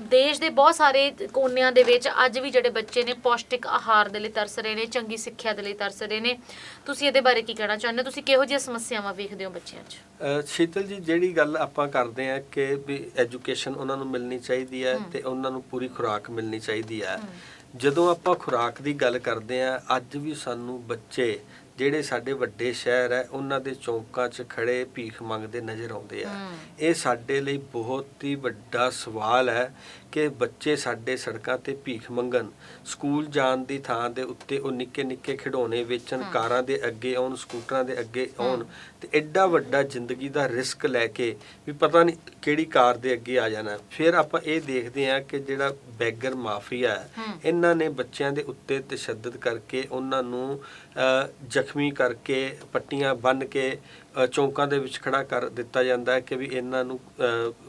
ਦੇਸ਼ ਦੇ ਬਹੁਤ ਸਾਰੇ ਕੋਨਿਆਂ ਦੇ ਵਿੱਚ ਅੱਜ ਵੀ ਜਿਹੜੇ ਬੱਚੇ ਨੇ ਪੌਸ਼ਟਿਕ ਆਹਾਰ ਦੇ ਲਈ ਤਰਸ ਰਹੇ ਨੇ ਚੰਗੀ ਸਿੱਖਿਆ ਦੇ ਲਈ ਤਰਸ ਰਹੇ ਨੇ। ਤੁਸੀਂ ਇਹਦੇ ਬਾਰੇ ਕੀ ਕਹਿਣਾ ਚਾਹੁੰਦੇ ਹੋ? ਤੁਸੀਂ ਕਿਹੋ ਜਿਹੀਆਂ ਸਮੱਸਿਆਵਾਂ ਵੇਖਦੇ ਹੋ ਬੱਚਿਆਂ 'ਚ? ਸ਼ੀਤਲ ਜੀ ਜਿਹੜੀ ਗੱਲ ਆਪਾਂ ਕਰਦੇ ਆ ਕਿ ਵੀ ਐਜੂਕੇਸ਼ਨ ਉਹਨਾਂ ਨੂੰ ਮਿਲਣੀ ਚਾਹੀਦੀ ਹੈ ਤੇ ਉਹਨਾਂ ਨੂੰ ਪੂਰੀ ਖੁਰਾਕ ਮਿਲਣੀ ਚਾਹੀਦੀ ਹੈ। ਜਦੋਂ ਆਪਾਂ ਖੁਰਾਕ ਦੀ ਗੱਲ ਕਰਦੇ ਆ ਅੱਜ ਵੀ ਸਾਨੂੰ ਬੱਚੇ ਜਿਹੜੇ ਸਾਡੇ ਵੱਡੇ ਸ਼ਹਿਰ ਹੈ ਉਹਨਾਂ ਦੇ ਚੌਂਕਾਂ 'ਚ ਖੜੇ ਭੀਖ ਮੰਗਦੇ ਨਜ਼ਰ ਆਉਂਦੇ ਆ। ਇਹ ਸਾਡੇ ਲਈ ਬਹੁਤ ਹੀ ਵੱਡਾ ਸਵਾਲ ਹੈ ਕਿ ਬੱਚੇ ਸਾਡੇ ਸੜਕਾਂ ਤੇ ਭੀਖ ਮੰਗਣ। ਸਕੂਲ ਜਾਣ ਦੀ ਥਾਂ ਦੇ ਉੱਤੇ ਉਹ ਨਿੱਕੇ ਨਿੱਕੇ ਖਿਡੌਣੇ ਵੇਚਣ ਕਾਰਾਂ ਦੇ ਅੱਗੇ ਆਉਣ ਸਕੂਟਰਾਂ ਦੇ ਅੱਗੇ ਆਉਣ ਤੇ ਐਡਾ ਵੱਡਾ ਜ਼ਿੰਦਗੀ ਦਾ ਰਿਸਕ ਲੈ ਕੇ ਵੀ ਪਤਾ ਨਹੀਂ ਕਿਹੜੀ ਕਾਰ ਦੇ ਅੱਗੇ ਆ ਜਾਣਾ। ਫਿਰ ਆਪਾਂ ਇਹ ਦੇਖਦੇ ਹਾਂ ਕਿ ਜਿਹੜਾ ਬੈਗਰ ਮਾਫੀਆ। ਇਹਨਾਂ ਨੇ ਬੱਚਿਆਂ ਦੇ ਉੱਤੇ ਤਸ਼ੱਦਦ ਕਰਕੇ ਉਹਨਾਂ ਨੂੰ ਜ਼ਖਮੀ ਕਰਕੇ ਪੱਟੀਆਂ ਬੰਨ੍ਹ ਕੇ ਚੌਂਕਾਂ ਦੇ ਵਿੱਚ ਖੜਾ ਕਰ ਦਿੱਤਾ ਜਾਂਦਾ ਹੈ ਕਿ ਵੀ ਇਹਨਾਂ ਨੂੰ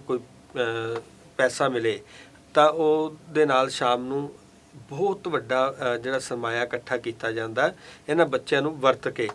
ਕੋਈ ਪੈਸਾ ਮਿਲੇ। ਤਾਂ ਉਹਦੇ ਨਾਲ ਸ਼ਾਮ ਨੂੰ ਬਹੁਤ ਵੱਡਾ ਜਿਹੜਾ ਸਰਮਾਇਆ ਇਕੱਠਾ ਕੀਤਾ ਜਾਂਦਾ ਇਹਨਾਂ ਬੱਚਿਆਂ ਨੂੰ ਵਰਤ ਕੇ।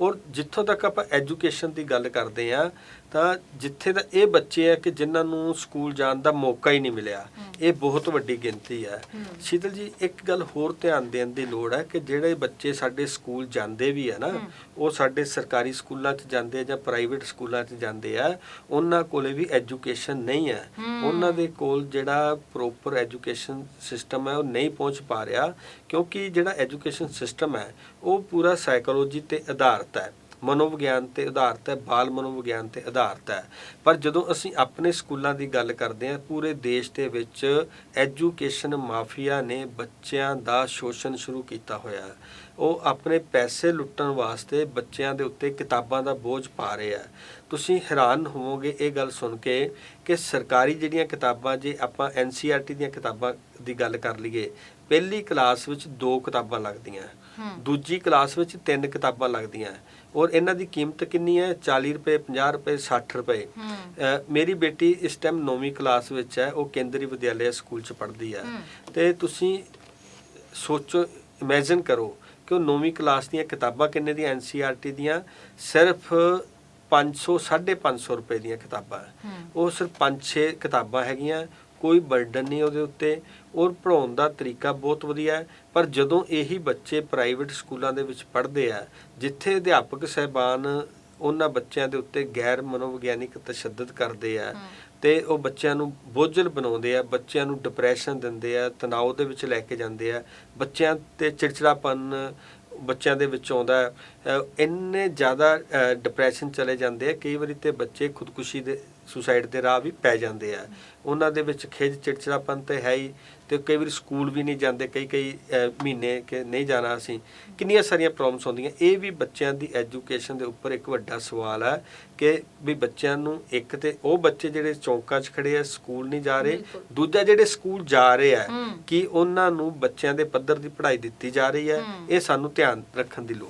ਔਰ ਜਿੱਥੋਂ ਤੱਕ ਆਪਾਂ ਐਜੂਕੇਸ਼ਨ ਦੀ ਗੱਲ ਕਰਦੇ ਆ ਤਾਂ ਜਿੱਥੇ ਦਾ ਇਹ ਬੱਚੇ ਆ ਕਿ ਜਿਨ੍ਹਾਂ ਨੂੰ ਸਕੂਲ ਜਾਣ ਦਾ ਮੌਕਾ ਹੀ ਨਹੀਂ ਮਿਲਿਆ ਇਹ ਬਹੁਤ ਵੱਡੀ ਗਿਣਤੀ ਹੈ। ਸ਼ੀਤਲ ਜੀ ਇੱਕ ਗੱਲ ਹੋਰ ਧਿਆਨ ਦੇਣ ਦੀ ਲੋੜ ਹੈ ਕਿ ਜਿਹੜੇ ਬੱਚੇ ਸਾਡੇ ਸਕੂਲ ਜਾਂਦੇ ਵੀ ਆ ਨਾ। ਉਹ ਸਾਡੇ ਸਰਕਾਰੀ ਸਕੂਲਾਂ 'ਚ ਜਾਂਦੇ ਆ ਜਾਂ ਪ੍ਰਾਈਵੇਟ ਸਕੂਲਾਂ 'ਚ ਜਾਂਦੇ ਆ ਉਹਨਾਂ ਕੋਲੇ ਵੀ ਐਜੂਕੇਸ਼ਨ ਨਹੀਂ ਹੈ। ਉਹਨਾਂ ਦੇ ਕੋਲ ਜਿਹੜਾ ਪ੍ਰੋਪਰ ਐਜੂਕੇਸ਼ਨ ਸਿਸਟਮ ਹੈ ਉਹ ਨਹੀਂ ਪਹੁੰਚ ਪਾ ਰਿਹਾ ਕਿਉਂਕਿ ਜਿਹੜਾ ਐਜੂਕੇਸ਼ਨ ਸਿਸਟਮ ਹੈ, ਉਹ ਪੂਰਾ ਸਾਈਕੋਲੋਜੀ ਤੇ ਆਧਾਰਿਤ ਹੈ। ਮਨੋਵਿਗਿਆਨ ਤੇ ਆਧਾਰਿਤ ਹੈ, ਬਾਲ ਮਨੋਵਿਗਿਆਨ ਤੇ ਆਧਾਰਿਤ ਹੈ। ਪਰ ਜਦੋਂ ਅਸੀਂ ਆਪਣੇ ਸਕੂਲਾਂ ਦੀ ਗੱਲ ਕਰਦੇ ਹਾਂ, ਪੂਰੇ ਦੇਸ਼ ਦੇ ਵਿੱਚ ਐਜੂਕੇਸ਼ਨ ਮਾਫੀਆ ਨੇ ਬੱਚਿਆਂ ਦਾ ਸ਼ੋਸ਼ਣ ਸ਼ੁਰੂ ਕੀਤਾ ਹੋਇਆ ਹੈ। ਉਹ ਆਪਣੇ ਪੈਸੇ ਲੁੱਟਣ ਵਾਸਤੇ ਬੱਚਿਆਂ ਦੇ ਉੱਤੇ ਕਿਤਾਬਾਂ ਦਾ ਬੋਝ ਪਾ ਰਹੇ ਹੈ। ਤੁਸੀਂ ਹੈਰਾਨ ਹੋਵੋਗੇ ਇਹ ਗੱਲ ਸੁਣ ਕੇ ਕਿ ਸਰਕਾਰੀ ਜਿਹੜੀਆਂ ਕਿਤਾਬਾਂ, ਜੇ ਆਪਾਂ NCERT ਦੀਆਂ ਕਿਤਾਬਾਂ ਦੀ ਗੱਲ ਕਰ ਲਈਏ ਪਹਿਲੀ ਕਲਾਸ ਵਿੱਚ ਦੋ ਕਿਤਾਬਾਂ ਲੱਗਦੀਆਂ। ਦੂਜੀ ਕਲਾਸ ਵਿੱਚ ਤਿੰਨ ਕਿਤਾਬਾਂ ਲੱਗਦੀਆਂ। ਔਰ ਇਹਨਾਂ ਦੀ ਕੀਮਤ ਕਿੰਨੀ ਹੈ? 40 ਰੁਪਏ 50 ਰੁਪਏ 60 ਰੁਪਏ। ਮੇਰੀ ਬੇਟੀ ਇਸ ਟਾਈਮ 9ਵੀਂ ਕਲਾਸ ਵਿੱਚ ਹੈ। ਉਹ ਕੇਂਦਰੀ ਵਿਦਿਆਲਿਆ ਸਕੂਲ ਚ ਪੜ੍ਹਦੀ ਹੈ। ਤੇ ਤੁਸੀਂ ਸੋਚੋ ਇਮੇਜਿਨ ਕਰੋ ਕਿ ਉਹ 9ਵੀਂ ਕਲਾਸ ਦੀਆਂ ਕਿਤਾਬਾਂ ਕਿੰਨੇ ਦੀਆਂ? NCERT ਦੀਆਂ। ਸਿਰਫ 500 550 ਰੁਪਏ ਦੀਆਂ ਕਿਤਾਬਾਂ। ਉਹ ਸਿਰਫ 5-6 ਕਿਤਾਬਾਂ ਹੈਗੀਆਂ। ਕੋਈ ਬਰਡਨ ਨਹੀਂ ਉਹਦੇ ਉੱਤੇ। ਔਰ ਪੜਾਉਣ ਦਾ ਤਰੀਕਾ ਬਹੁਤ ਵਧੀਆ ਹੈ। ਪਰ ਜਦੋਂ ਇਹੀ ਬੱਚੇ ਪ੍ਰਾਈਵੇਟ ਸਕੂਲਾਂ ਦੇ ਵਿੱਚ ਪੜ੍ਹਦੇ ਆ ਜਿੱਥੇ ਅਧਿਆਪਕ ਸਹਿਬਾਨ ਉਹਨਾਂ ਬੱਚਿਆਂ ਦੇ ਉੱਤੇ ਗੈਰ ਮਨੋਵਿਗਿਆਨਿਕ ਤਸ਼ੱਦਦ ਕਰਦੇ ਆ। ਤੇ ਉਹ ਬੱਚਿਆਂ ਨੂੰ ਬੋਝਲ ਬਣਾਉਂਦੇ ਆ ਬੱਚਿਆਂ ਨੂੰ ਡਿਪਰੈਸ਼ਨ ਦਿੰਦੇ ਆ ਤਣਾਅ ਦੇ ਵਿੱਚ ਲੈ ਕੇ ਜਾਂਦੇ ਆ। ਬੱਚਿਆਂ ਤੇ ਚਿੜਚਿੜਾਪਨ ਬੱਚਿਆਂ ਦੇ ਵਿੱਚ ਆਉਂਦਾ ਇੰਨੇ ਜ਼ਿਆਦਾ ਡਿਪਰੈਸ਼ਨ ਚਲੇ ਜਾਂਦੇ ਆ। ਕਈ ਵਾਰੀ ਤੇ ਬੱਚੇ ਖੁਦਕੁਸ਼ੀ ਦੇ ਸੁਸਾਈਡ ਦੇ ਰਾਹ ਵੀ ਪੈ ਜਾਂਦੇ ਆ ਉਹਨਾਂ ਦੇ ਵਿੱਚ ਖਿਜ ਚਿੜਚਿੜਾਪਨ ਤੇ ਹੈ ਹੀ ਤੇ ਕਈ ਵਾਰੀ ਸਕੂਲ ਵੀ ਨਹੀਂ ਜਾਂਦੇ ਕਈ ਕਈ ਮਹੀਨੇ ਕਿ ਨਹੀਂ ਜਾਣਾ ਅਸੀਂ ਕਿੰਨੀਆਂ ਸਾਰੀਆਂ ਪ੍ਰੋਬਲਮਸ ਆਉਂਦੀਆਂ ਇਹ ਵੀ ਬੱਚਿਆਂ ਦੀ ਐਜੂਕੇਸ਼ਨ ਦੇ ਉੱਪਰ ਇੱਕ ਵੱਡਾ ਸਵਾਲ ਹੈ ਕਿ ਵੀ ਬੱਚਿਆਂ ਨੂੰ ਇੱਕ ਤੇ ਉਹ ਬੱਚੇ ਜਿਹੜੇ ਚੌਂਕਾਂ 'ਚ ਖੜੇ ਆ ਸਕੂਲ ਨਹੀਂ ਜਾ ਰਹੇ। ਦੂਜਾ ਜਿਹੜੇ ਸਕੂਲ ਜਾ ਰਹੇ ਆ। ਕਿ ਉਹਨਾਂ ਨੂੰ ਬੱਚਿਆਂ ਦੇ ਪੱਧਰ ਦੀ ਪੜ੍ਹਾਈ ਦਿੱਤੀ ਜਾ ਰਹੀ ਹੈ। ਇਹ ਸਾਨੂੰ ਧਿਆਨ ਰੱਖਣ ਦੀ ਲੋੜ